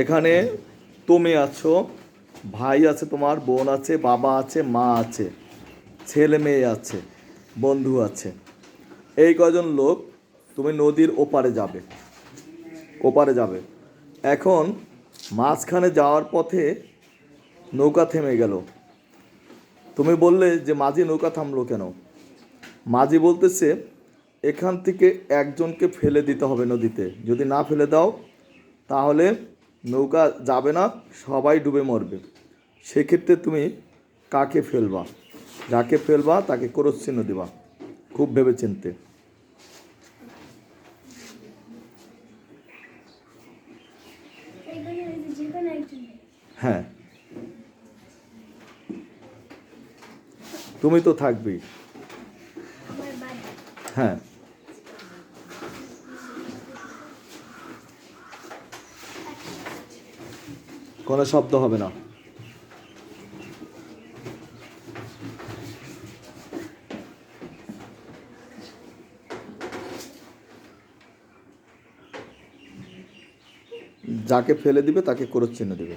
এখানে তুমি আছো, ভাই আছে তোমার, বোন আছে, বাবা আছে, মা আছে, ছেলে মেয়ে আছে, বন্ধু আছে। এই কজন লোক তুমি নদীর ওপারে যাবে ওপারে যাবে। এখন মাঝখানে যাওয়ার পথে নৌকা থেমে গেল। তুমি বললে যে মাঝি নৌকা থামলো কেন? মাঝি বলতেছে, এখান থেকে একজনকে ফেলে দিতে হবে নদীতে। যদি না ফেলে দাও, তাহলে নৌকা যাবে না সবাই ডুবে মরবে। সেক্ষেত্রে তুমি কাকে ফেলবা? যাকে ফেলবা তাকে করচ্ছিন্ন দিবা। খুব ভেবে চিনতে হ্যাঁ। তুমি তো থাকবেই। হ্যাঁ। কোনো শব্দ হবে না। যাকে ফেলে দিবে তাকে চিহ্ন দিবে।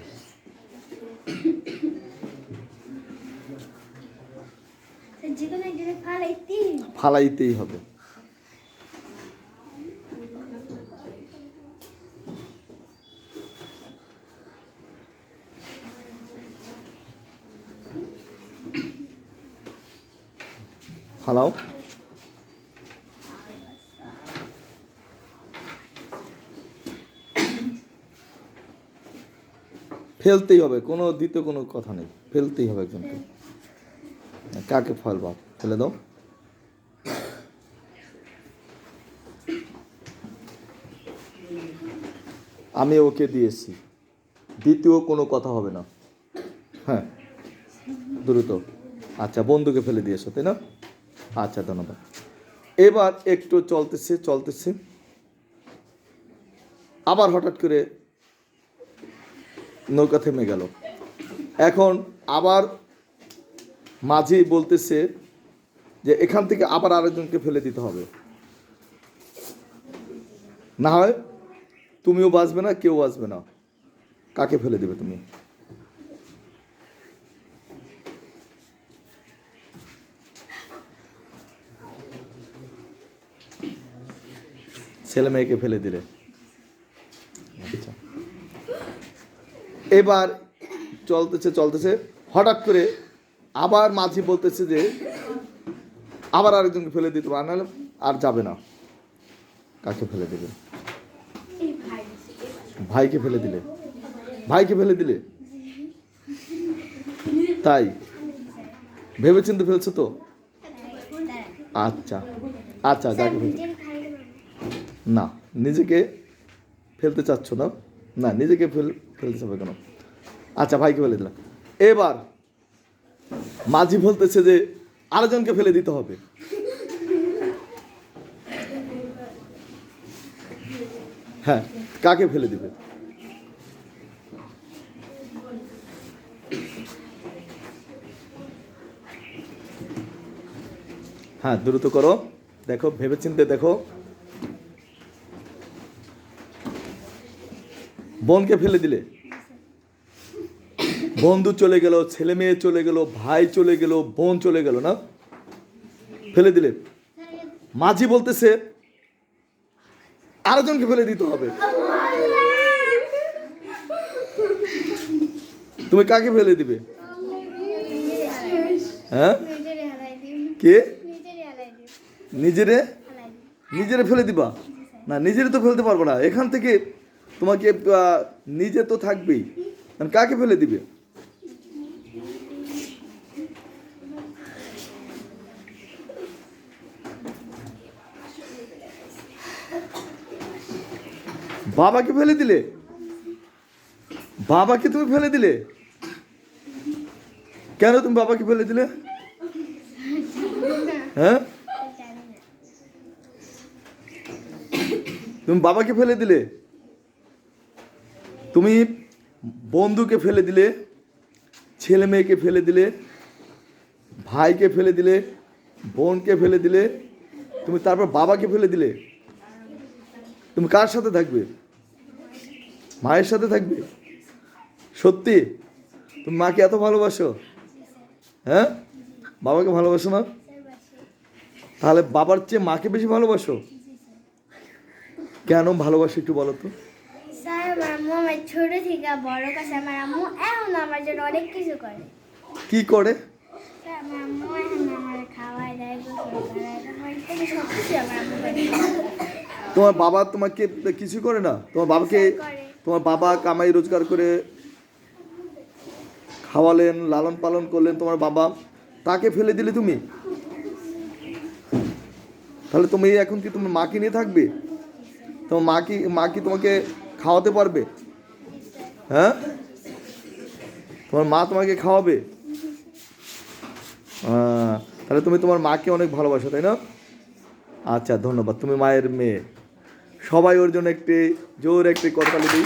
যেখানে ফালাইতেই হবে। ফালাও ফেলতেই হবে, কোনো দ্বিতীয় কোনো কথা নেই, ফেলতেই হবে একজনকে কাকে ফেলবা? ফেলে দাও। আমি ওকে দিয়েছি, দ্বিতীয় কোনো কথা হবে না। হ্যাঁ দ্রুত। আচ্ছা বন্ধুকে ফেলে দিয়েছ, তাই না? আচ্ছা ধন্যবাদ। এবার একটু চলতেছে চলতেছে। আবার হঠাৎ করে নৌকা থেমে গেল। এখন আবার মাঝি বলতেছে যে এখান থেকে আবার আরেকজনকে ফেলে দিতে হবে। না হয় তুমিও বাঁচবে না, কেউ বাঁচবে না। কাকে ফেলে দেবে তুমি? ছেলে মেয়েকে ফেলে দিলে। এবার চলতেছে চলতেছে। হঠাৎ করে আবার মাঝি বলতেছে যে, আবার আরেকজনকে ফেলে দিতে পারে, নাহলে আর যাবে না। কাকে ফেলে দেবে? ভাইকে ফেলে দিলে। ভাইকে ফেলে দিলে? তাই? ভেবে চিন্তে ফেলছো তো? আচ্ছা। আচ্ছা যাকে ফেলছো না, নিজেকে ফেলতে চাচ্ছ না। না, নিজেকে ফেল, ফেলতে চাবে কেন? আচ্ছা ভাইকে ফেলে দিলাম। এবার মাঝি বলতেছে যে আরেকজনকে ফেলে দিতে হবে। হ্যাঁ কাকে ফেলে দিবে? হ্যাঁ দ্রুত করো। দেখো ভেবে ভেবেচিন্তে দেখো। বোনকে ফেলে দিলে? বন্ধু চলে গেল ছেলে মেয়ে চলে গেল ভাই চলে গেল বোন চলে গেল না? ফেলে দিলে? মাঝি বলতেছে আরেকজনকে ফেলে দিতে হবে। তুমি কাকে ফেলে দিবে? হ্যাঁ? কে? নিজেরে? নিজেরে ফেলে দিবা? না নিজেরে তো ফেলতে পারব না। এখান থেকে তোমাকে নিজে তো থাকবেই। মানে কাকে ফেলে দিবে? বাবাকে ফেলে দিলে? বাবাকে তুমি ফেলে দিলে? কেন তুমি বাবাকে ফেলে দিলে? হ্যাঁ? তুমি বাবাকে ফেলে দিলে? তুমি বন্ধুকে ফেলে দিলে, ছেলে মেয়েকে ফেলে দিলে, ভাইকে ফেলে দিলে, বোনকে ফেলে দিলে, তুমি তারপর বাবাকে ফেলে দিলে, তুমি কার সাথে থাকবে? মায়ের সাথে থাকবে? সত্যি? তুমি মাকে এত ভালোবাসো? হ্যাঁ? বাবাকে ভালোবাসো না? তাহলে বাবার চেয়ে মাকে বেশি ভালোবাসো? কেন ভালোবাসো একটু বলো তো। আম্মু আমার ছোট থেকে বড় কাছে আমার আম্মু এখন আমার জন্য অনেক কিছু করে। কি করে? আমার আম্মু এখন আমার খাওয়াই দেয় গোসল করায় আমার থেকে সব কিছু আমার আম্মু করে। তোমার বাবা তোমাকে কিছু করে না? তোমার বাবাকে তোমার বাবা কামাই রোজগার করে খাওয়ালেন লালন পালন করলেন তোমার বাবা তাকে ফেলে দিলে তুমি? তাহলে তুমি এখন কি তোমার মাকে নিয়ে থাকবে? তোমার মা কি মা কি তোমাকে খাওয়াতে পারবে? হ্যাঁ? তোমার মা তোমাকে খাওয়াবে? তাহলে তুমি তোমার মাকে অনেক ভালোবাসো, তাই না? আচ্ছা ধন্যবাদ। তুমি মায়ের মেয়ে। সবাই ওর জন্য একটি জোর একটি কথা দিই।